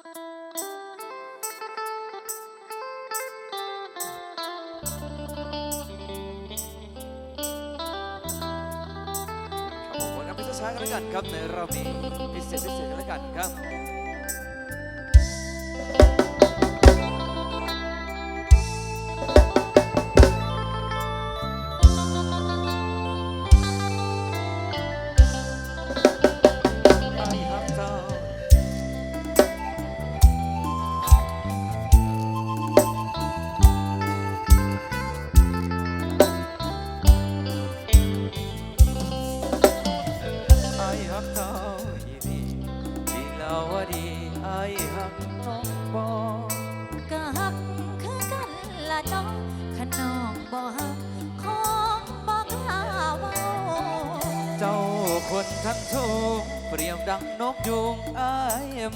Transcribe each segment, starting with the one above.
ผมวันนี้พิเศษช้ากันแล้วกันครับในรอบนี้พิเศษพิเศษกันแล้วกันครับ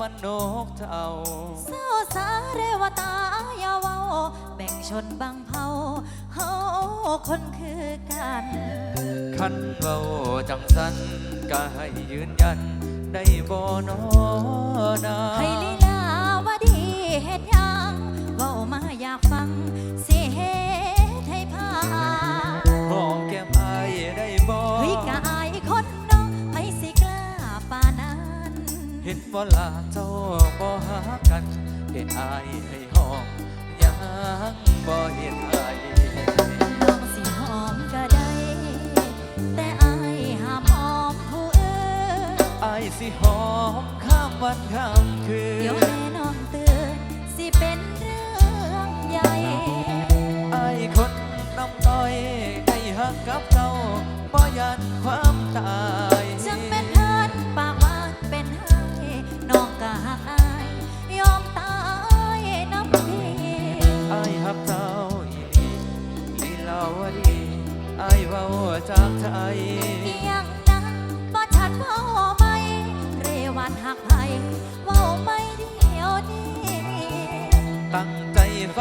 มันนกเท่าเศร้าสาเรวตาอย่าเว้า แบ่งชนบางเผ่าเฮาคนคือกันคันเว้าจังสันก็ให้ยืนยัน ได้บ่นอนาให้ลีลาวาดีเฮ็ดหยังเว้ามาอยากฟัง บ่ลาเจ้าบ่หากันเห็นไอ้ให้หอมยังบ่เห็นไอ้น้องสิหอมก็ได้ แต่อายห้ามหอมผู้อื่นไอ้สิหอมข้ามวันข้ามคืนเดี๋ยวแม่น้องเตือนสิเป็นเรื่องใหญ่ไอ้คนน้ำต้อยได้หักกับเจ้าบ่ยันความตาย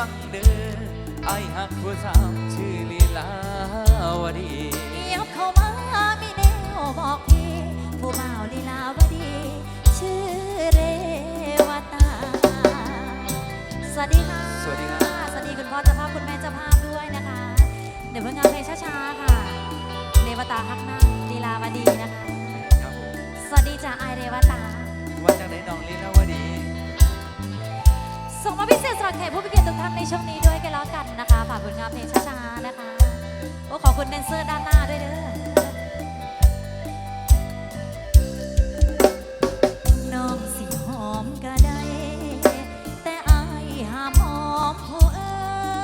ฟังเด้อไอ้หักผู้สาวชื่อลีลาวดียับเข้ามามีแนวบอกพี่ผู้บ่าวลีลาวดี ชื่อเรวตา สวัสดีค่ะ สวัสดีครับสวัสดีคุณพ่อเจ้าภาพคุณแม่เจ้าภาพด้วยนะคะ เดี๋ยวเพิ่งเอาเพลงช้าๆค่ะ เรวตาฮักนาลีลาวดีนะคะ ครับผมสวัสดีจ้าไอายเรวตา ว่าจากไหนน้องลีลาวดี ส่งมาพิเศษสำหรับแขกผู้มีเกียรติทุกท่านในช่วงนี้ด้วยกันแล้วกันนะคะฝากผลงานเพลงช้าๆนะคะโอ้ขอบคุณแดนเซอร์ด้านหน้าด้วยเด้อน้องสิหอมก็ได้ แต่อายห้ามหอมผู้เอ่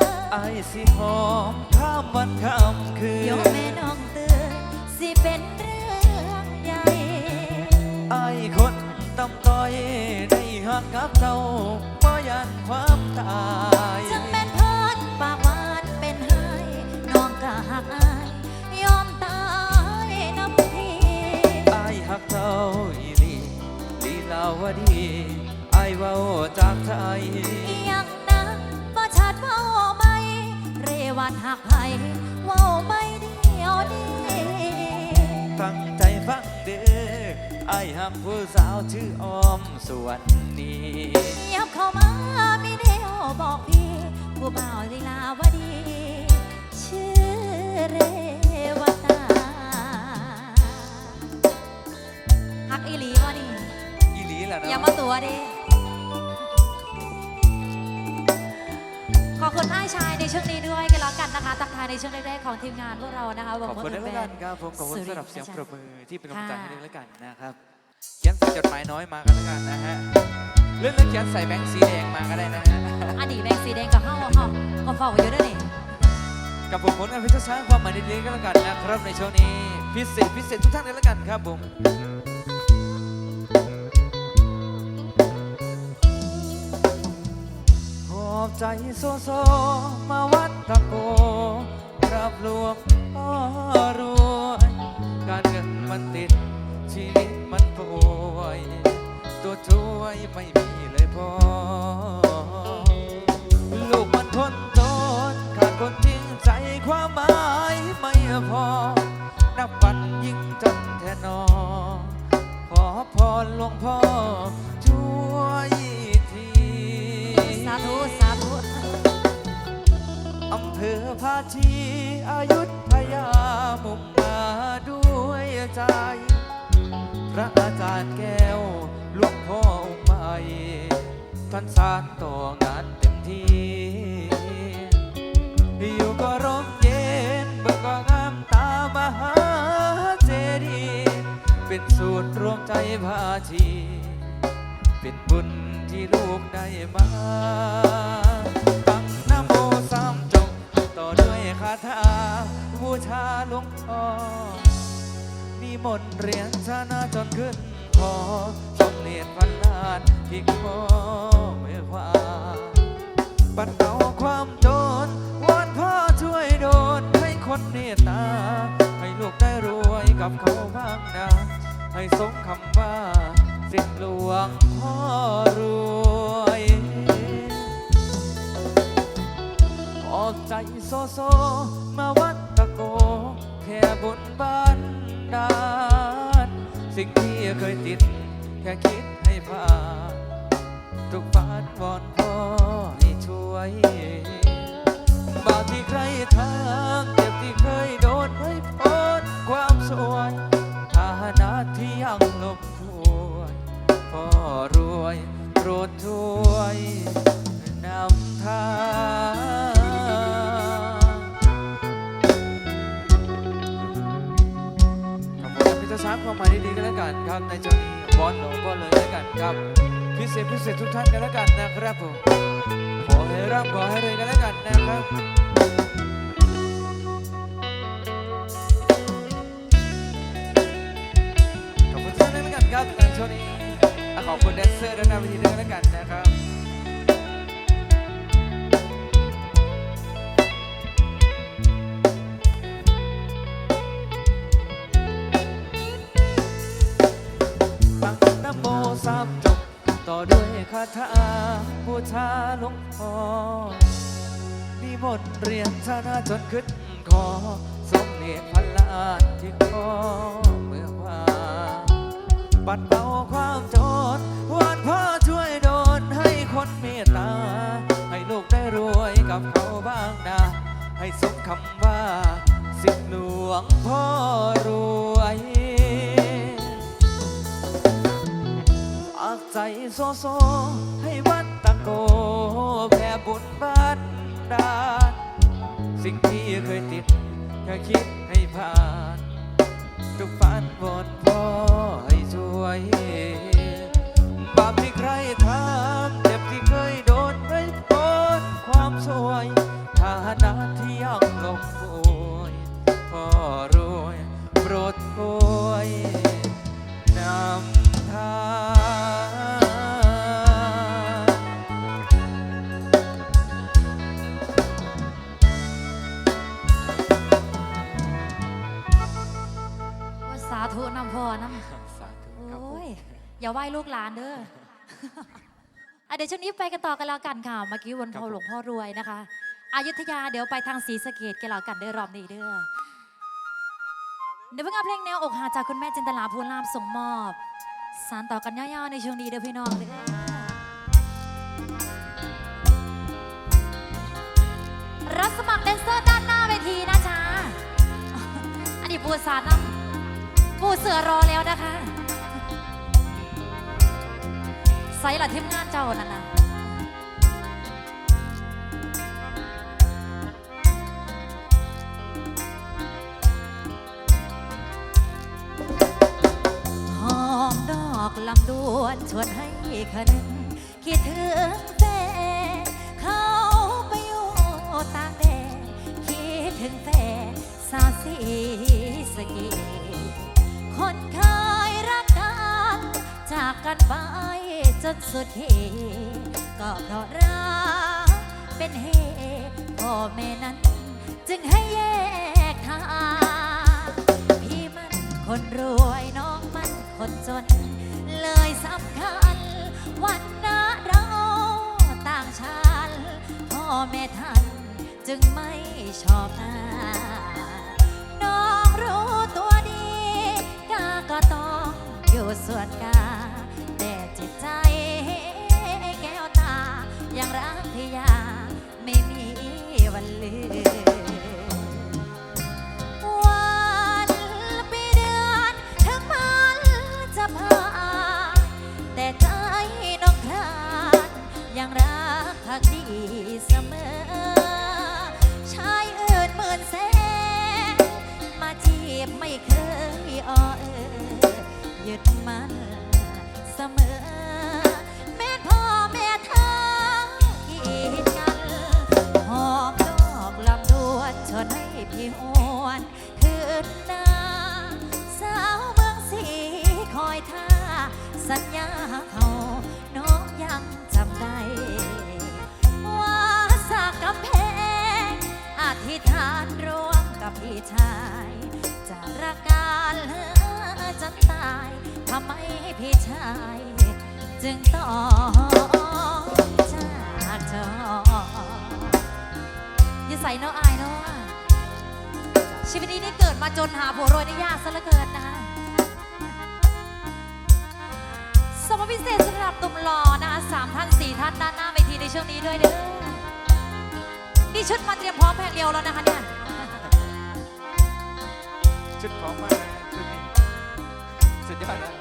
ยไอ้สิหอมข้ามวันข้ามคืนโยมแม่น้องเตือนสิเป็นเรื่องใหญ่ ไอ้คนตำต้อยได้หักกับเจ้าบ่ ยันความตายจังเป็นเพิ่นปากหวานเป็นไห้น้องก็หักอาย ยอมตายน้ำพี่ไอ้หักเจ้าอีหลีลีลาวดีไอ้เว้าจากใจอีหยังนะบ่ชัดเว้าไหมเรวันหักไผเว้าไม่เดียวนี้ตั้งใจฟังเด้อ ไอ้หักผู้สาวชื่อออมสวนนี้ยับเข้ามามีเดียวบอกพี่ผู้บ่าวลีลาวดี ชื่อเรวตาหักอีหลีวะนี่อีหลีแหละอย่าเนาะมาตัวดิ ชายในช่วงนี้ด้วยกันแล้วกันนะคะทักทายในช่วงแรกๆของทีมงานพวกเรานะคะขอบคุณด้วยแล้วกันครับผมขอบคุณสุรินทสำหรับเสียงนะปจ๊ะรบมือที่เป็นกำลังใจให้ค่ะด้วยแล้วกันนะครับเขียนใส่จดหมายน้อยมากันแล้วกันนะฮะเรื่องเรื่องเขียนใส่แบงค์สีแดงมาก็ได้นะฮะอันนี้แบงค์สีแดงกับเข้าเข้าก็เฝ้าอยู่ด้วยนี่กับผมผลงานพิเศษช้างความหมายดีๆก็แล้วกันนะครับในช่วงนี้พิเศษพิเศษทุกท่านเลยแล้วกันครับผม อบใจโซโซมาวัดตะโกรับหลวงพ่อรวยการเงินมันติด ชีวิตมันป่วย ตัวช่วยไม่มีเลยพอ ลูกมันทนทนขาดคนจริงใจความหมายไม่พอ นับวันยิ่งจนแทนอ ขอพรหลวงพ่อช่วยทีพา อำเภอพาชีอายุทยามุ่งมาด้วยใจ พระอาจารย์แก้วหลวงพ่อองค์ใหม่ท่านสานต่องานเต็มที่ อยู่ก็ร่มเย็นเบิกก็งามตามหาเจดีย์เป็นสูตรรวมใจพาชีเป็นบุญที่ลูกได้มา คาถาบูชาหลวงพ่อมีมนต์เรียนชนะจนขึ้นคอสมเนียนพันลานที่คอเมื่อขวาปัดเป่าความโจรวอนพ่อช่วยโดนให้คนเมตตา ให้ลูกได้รวยกับเขาบ้างนะ ให้สมคำว่าสิทธิหลวงพ่อรวย ออกใจโซโซมาวัดตะโก แค่บนบ้านดานสิ่งที่เคยติด แค่คิดให้ผ่านทุกฟาดวอนพ่อให้ช่วยบาปที่ใครทางเจ็บที่เคยโดนให้พ้นความสวยฐานะที่ยังลบถวยพ่อรวยโปรดช่วยนำทาง คุณพิจารณาความหมายดีๆกันแล้วกันครับในช่วงนี้บอลหลงบอลเลยแล้วกันครับพิเศษพิเศษทุกท่านกันแล้วกันนะครับผมขอให้ร่ำขอให้รวยกันแล้วกันนะครับขอบคุณทุกท่านแล้วกันครับในช่วงนี้อะขอบคุณแดนเซอร์ด้านหน้าเวทีด้วยแล้วกันนะครับาถาบูชาหลวงพ่อนิมนต์เรียนชนะจนขึ้นคอสมเด็จพันล้านที่คอเมื่อวานปัดเป่าความจรวอนพ่อช่วยโดนให้คนเมตตา ให้ลูกได้รวยกับเขาบ้างนะ ให้สมคำว่าสิทธิหลวงพ่อ โซโซ ให้วัดตะโกแผ่บุญบ้านดาลสิ่งที่เคยติดแค่คิดให้ผ่าน ทุกฝันวอนพ่อให้ช่วย ว้ลูกหลานเด้ออะเดี๋ยวช่วงนี้ไปกันต่อกันแล้วกันค่ะ เมื่อกี้วันพ่อหลวงพ่อรวยนะคะอายุทยาเดี๋ยวไปทางศรีสะเกดกันแล้วกันเด้อรอบนี้เด้อเดี๋ยวเพิ่งเอาเพลงแนวอกหาจากคุณแม่จินตลาภูลามส่งมอบ สารต่อกันยาวๆในช่วงนี้เด้อพี่น้องเด้อรับสมัครแดนเซอร์ด้านหน้าเวทีนะจ๊ะอันนี้ปูสารนะปูเสือรอแล้วนะคะ ใส่ละทีมงานเจ้านั่นนะหอมดอกลำดวนชวนให้คะนึงคิดถึงแฟนเขาไปอยู่ต่างแดนคิดถึงแฟนสาวสีสกีคนเคยรักกันจากกันไป จนสุดเหตุก็เพราะรักเป็นเหตุพ่อแม่นั้น จึงให้แยกทางพี่มันคนรวยน้องมันคนจน เลยสำคัญ วันนะเราต่างชันพ่อแม่ท่านจึงไม่ชอบน้าน้องรู้ตัวดีกาก็ต้องอยู่ส่วนกา ใจแก้วตายังรักพี่ยาไม่มีวันลืม สัญญาเขาน้องยังจำได้ ว่าสากกำแพงอธิษฐานร่วมกับพี่ชาย จะรักกันจนตายทำไมพี่ชาย จึงต้องจากจออย่าใส่เนาะอายเนาะชีวิตนี้นี่เกิดมาจนหาผัวรวยได้ยากซะเหลือเกินนะคะ รับตุ่มหล่อนะคะสามท่านสี่ท่านด้านหน้าเวทีในช่วงนี้ด้วยเด้อนี่ชุดมาเตรียมพร้อมแพงเรียวแล้วนะคะเนี่ยชุดพร้อมมากเลยชุดนี้สุดยอดนะ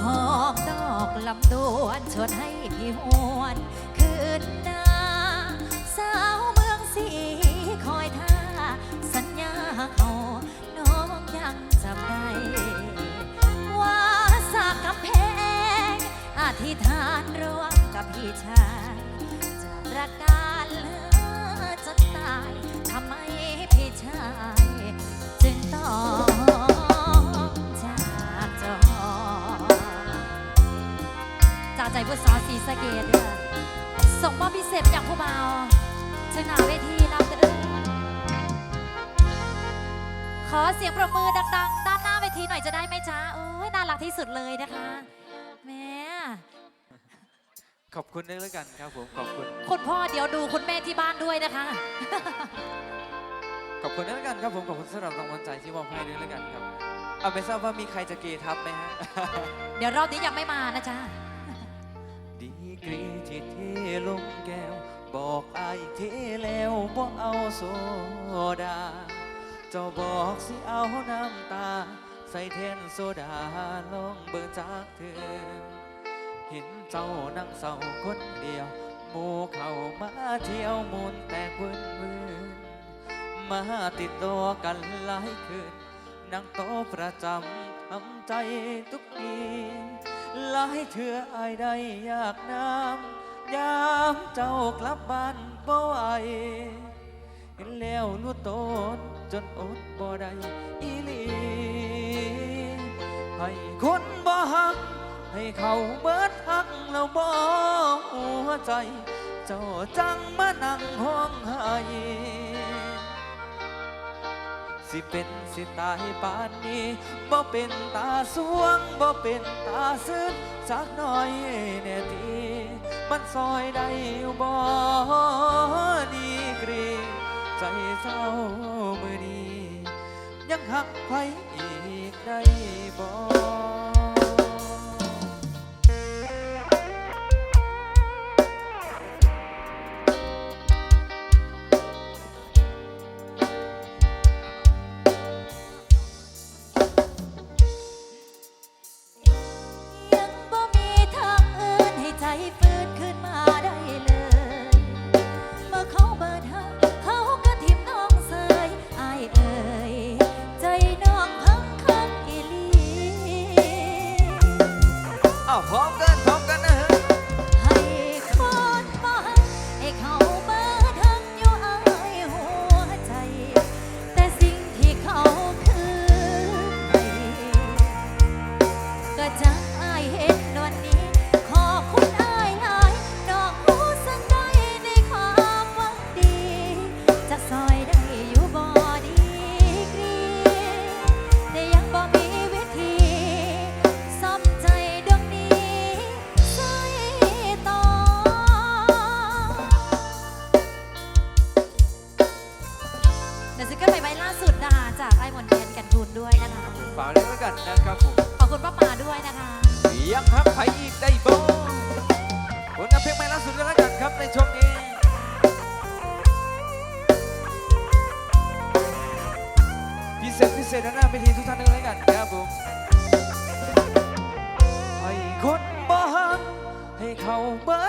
หอมดอกลำดวนชวนให้พี่หวนคืนหน้าสาวเมืองสีคอยท่าสัญญาเขา ธิษฐานร่วมกับพี่ชายจะปรักกันจนตายทำไมพี่ชายจึงต้องจากจอจากใจผู้สาวสีสะเกดด้อส่งมอบพิเศษอย่างผู้เบาเชิญหน้าเวทีรับกันเด้อขอเสียงปรบมือดัง ๆ ด้านหน้าเวทีหน่อยจะได้ไหมจ๊ะโอ้ยน่ารักที่สุดเลยนะคะแม่ ขอบคุณด้วยแล้วกันครับผมขอบคุณ คุณพ่อเดี๋ยวดูคุณแม่ที่บ้านด้วยนะคะ ขอบคุณด้วยแล้วกันครับผมขอบคุณสำหรับรางวัลใจที่มอบให้ด้วยแล้วกันครับเอาไม่ทราบว่ามีใครจะเกทับไหมฮะ เดี๋ยวรอบนี้ยังไม่มานะจ๊ะ ดีกรีที่เทลงแก้ว บอกไอายเทแล้วบ่เอาโซดา เจ้าบอกสิเอาน้ำตา ใส่แทนโซดาลองเบิ่งจากเธอ เห็นเจ้านั่งเศร้าคนเดียวหมู่เข้ามาเที่ยวมูนแต่วินเวินมาติดต่อกันหลายคืนนั่งโต๊ะประจำทำใจทุกทีหลายเถื่ออายได้อยากน้ำยามเจ้ากลับบ้านบ่ไหวเห็นแล้วรู้ตนจนอดบ่ได้อีหลีให้คนบ่หัก ให้เขาเบิดหักแล้วบ่หัวใจ เจ้าจังมานั่งห้องไห้สิเป็นสิตายปานนี้บ่เป็นตาสวงบ่เป็นตาซึ้งสักหน่อยแน่ทีมันซอยได้อยู่บ่ดีกรีใจเจ้ามือนี้ยังหักใครอีกได้บ่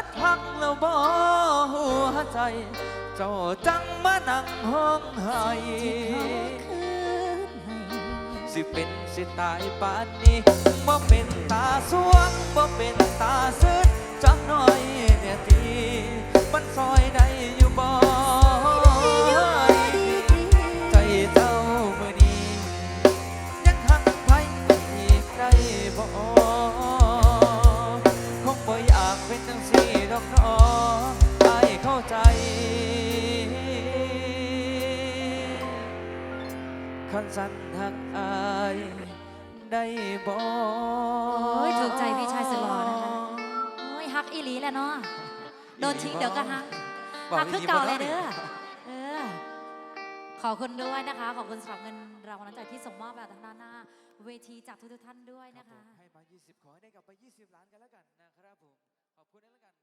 ดพักแล้วบ่หัวใจ เจ้าจังมานั่งห้องไห้คืนให้สิเป็นสิตายป่านนี้บ่เป็นตาสวงบ่เป็นตาซึดจักหน่อยเนี่ยทีมันซอยได้อยู่บ่ สันหักอายได้บ่โอ้ยถูกใจพี่ชายสุดหล่อนะคะโอ้ยฮักอีหลีแหละเนาะโดนทิ้งเดี๋ยวก็ฮักบอกฮักคือดีๆเก่าบ่เลยได้เด้อเออขอบคุณด้วยนะคะ ขอบคุณสำหรับเงินรางวัลน้ำใจที่ส่งมอบแบบทางด้านหน้า เวทีจากทุกๆท่านด้วยครับนะผคะมให้มา20 ขอให้ได้กลับไป 20 ล้านกันแล้วกันนะครับผม ขอบคุณแล้วกันครับค่ะ